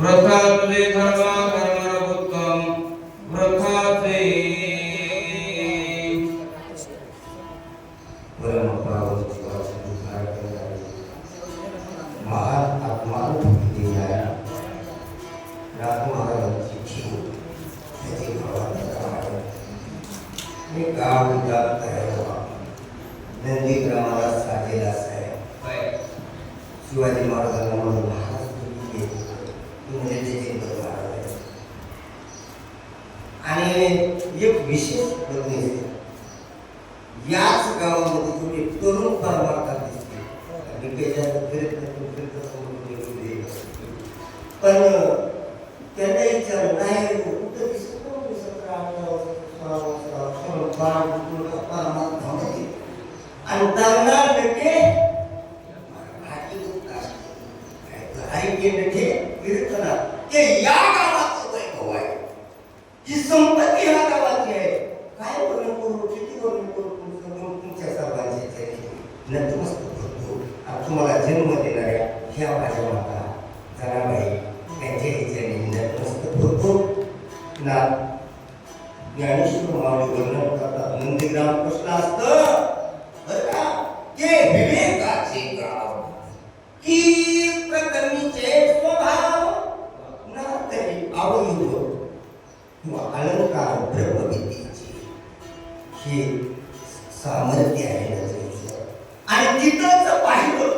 व्रता तुझे धर्म कर्मण उत्तम व्रता आणि तिथं पाहिलं.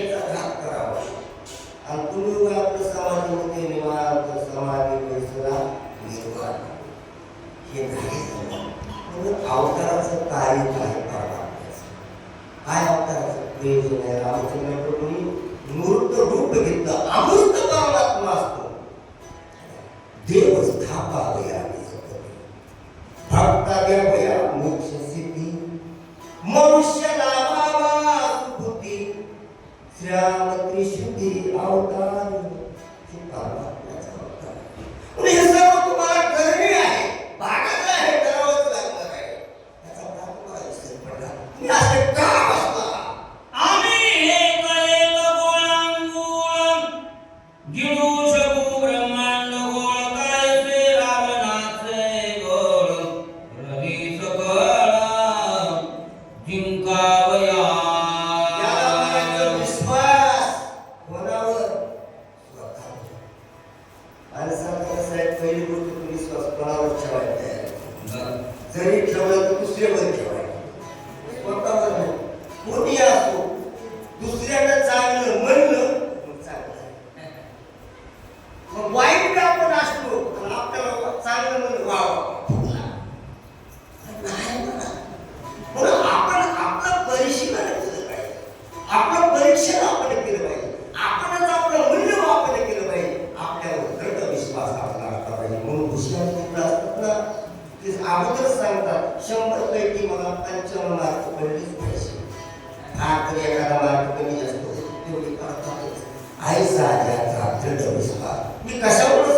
अंकुल समाधी होते निवार समाधी परिसरा निर्वाण हे नाही म्हणून अवताराचं कार्य आहे परमात्म्याचं काय अवताराचं प्रयोजन आहे रामचंद्र प्रभूंनी मूर्त रूप घेतलं अमृत परमात्मा असतो देव स्थापावया भक्ताव्या मोक्ष मनुष्य अगोदरच सांगतात शंभर पैकी मला पंचावन्न मार्क पडलीच पाहिजे हा तरी एखादा मार्क कमी असतो तेवढी करतातच आहे साध्याचा दृढ मी कशावर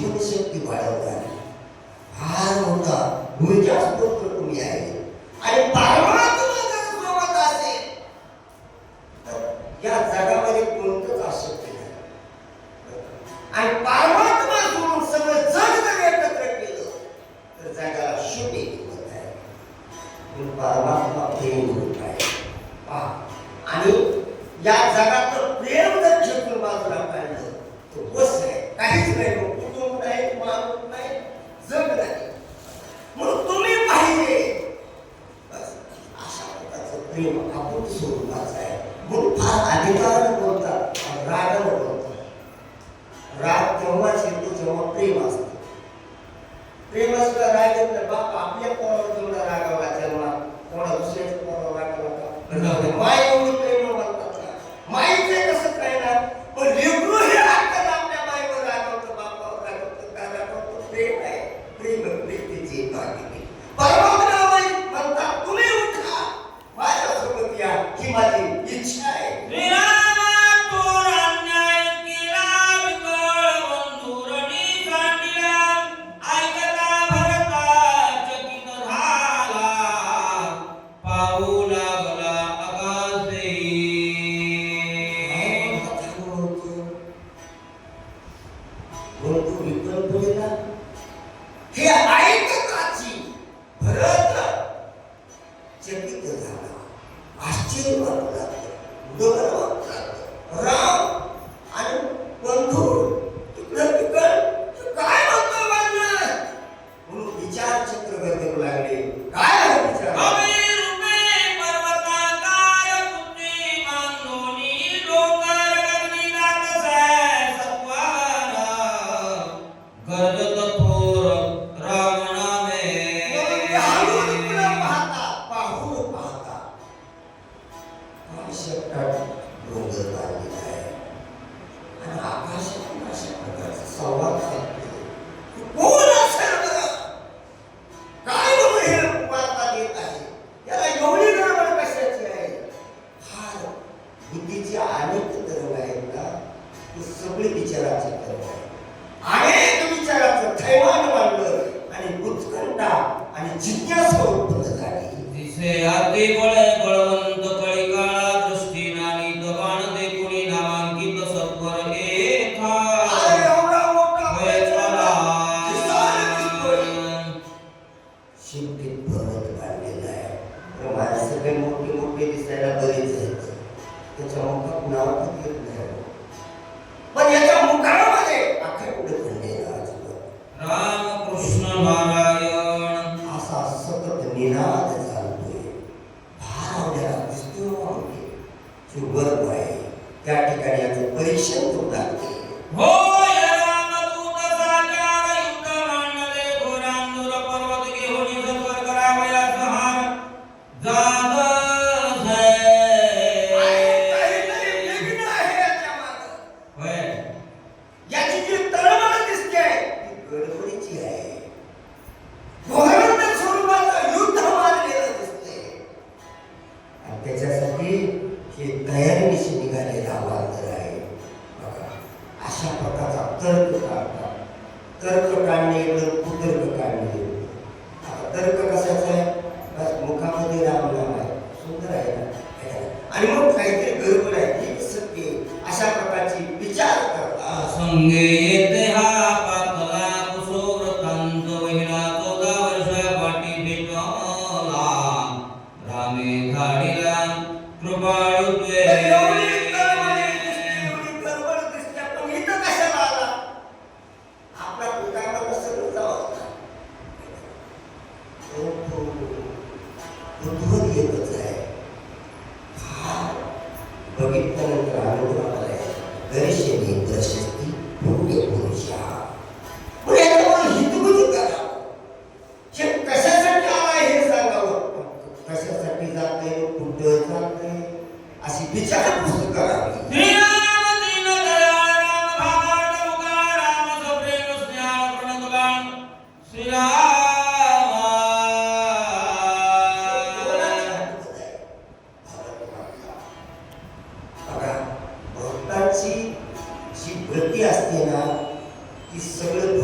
जीवनशक्ती वाढवणार फार मोठा भूमिका स्त्रोत्र तुम्ही आहे. आणि Parwa Não, tem pai. Well, जगाचं ठेवलं अनेक विचाराचं थैमान मांडलं आणि उत्कंठा आणि जिज्ञासा उत्पन्न झाली. दिसे बळ बळवंत धाडिला कृपाळु असते ना की सगळं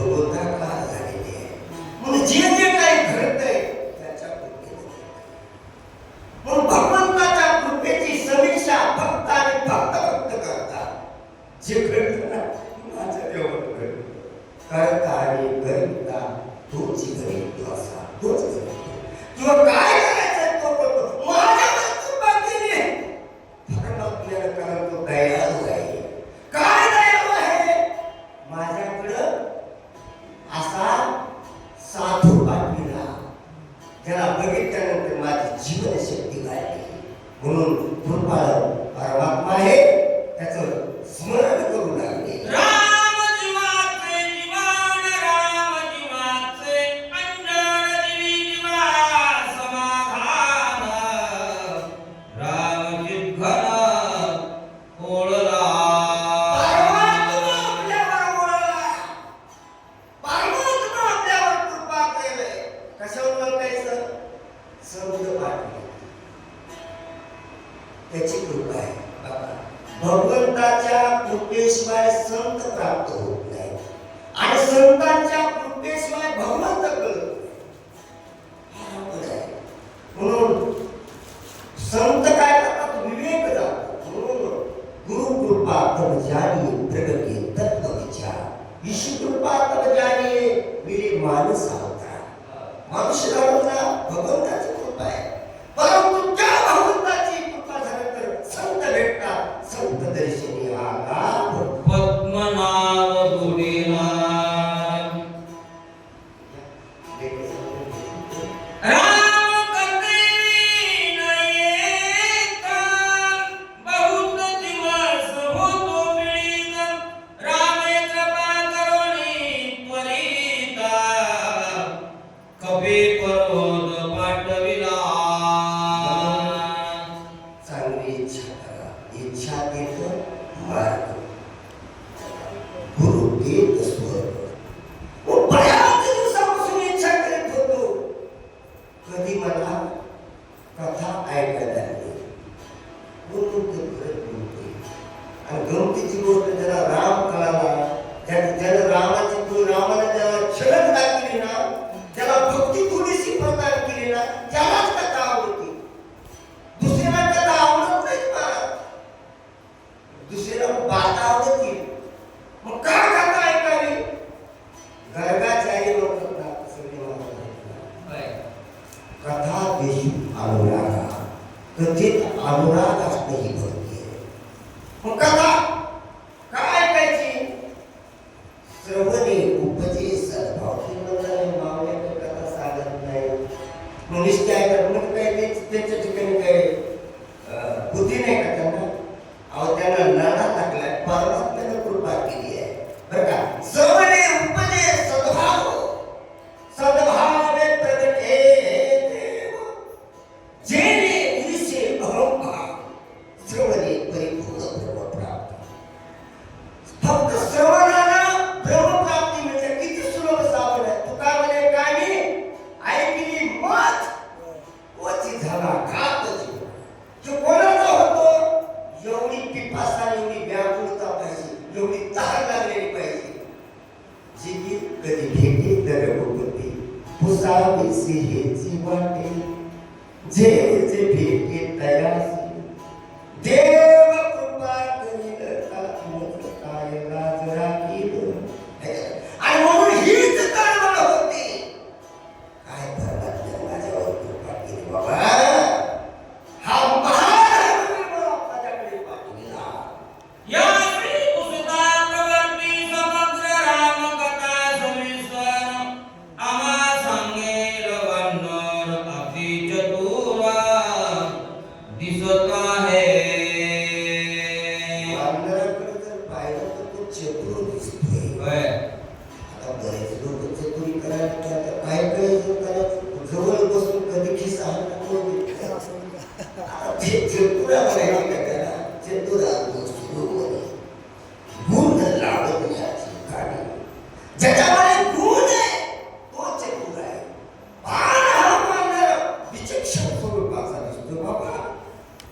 a Gão pediu a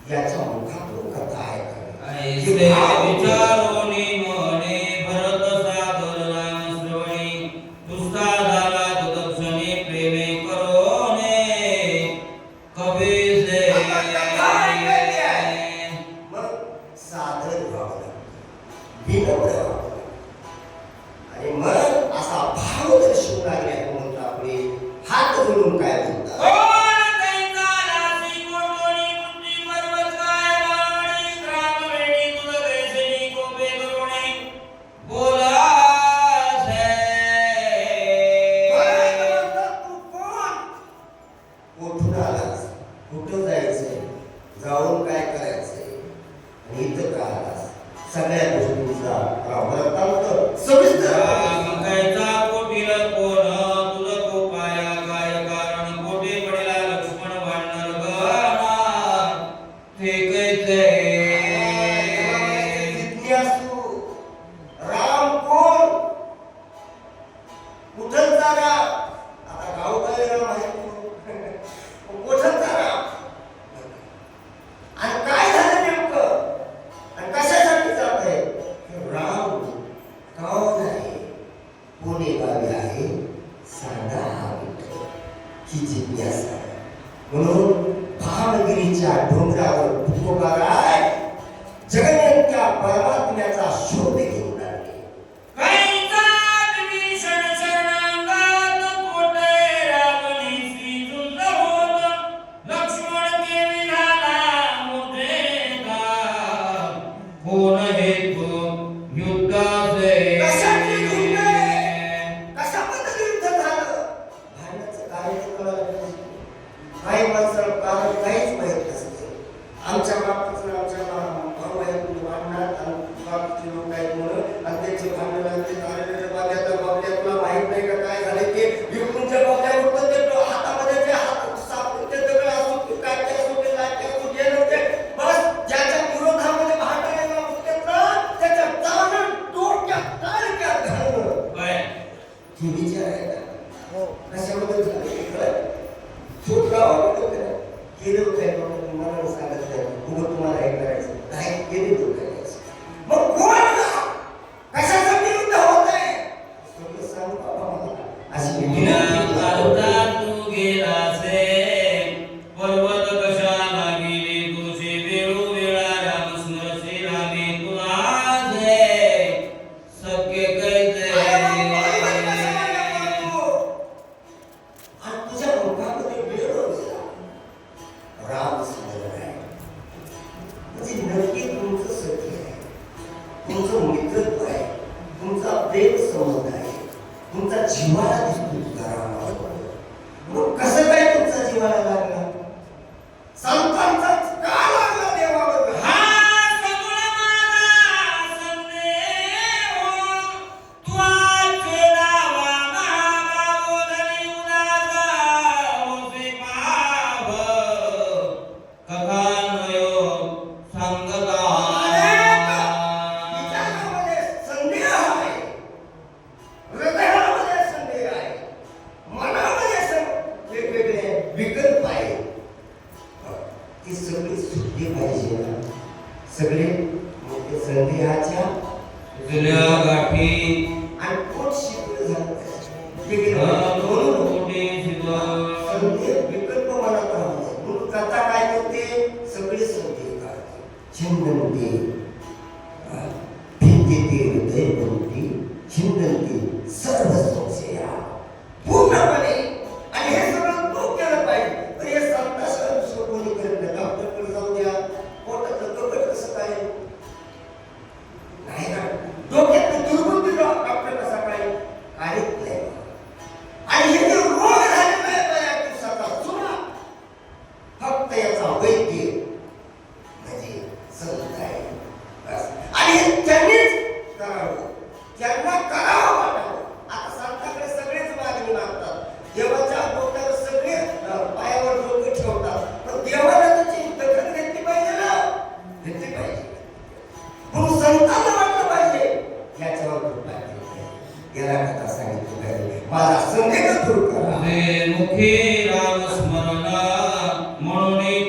และสมองข้าพหลวงกระตาย I say, Vicharo. सविस्तर. छिंदनते सर्व संशया पूर्णपणे રામ સ્મરણ મનોને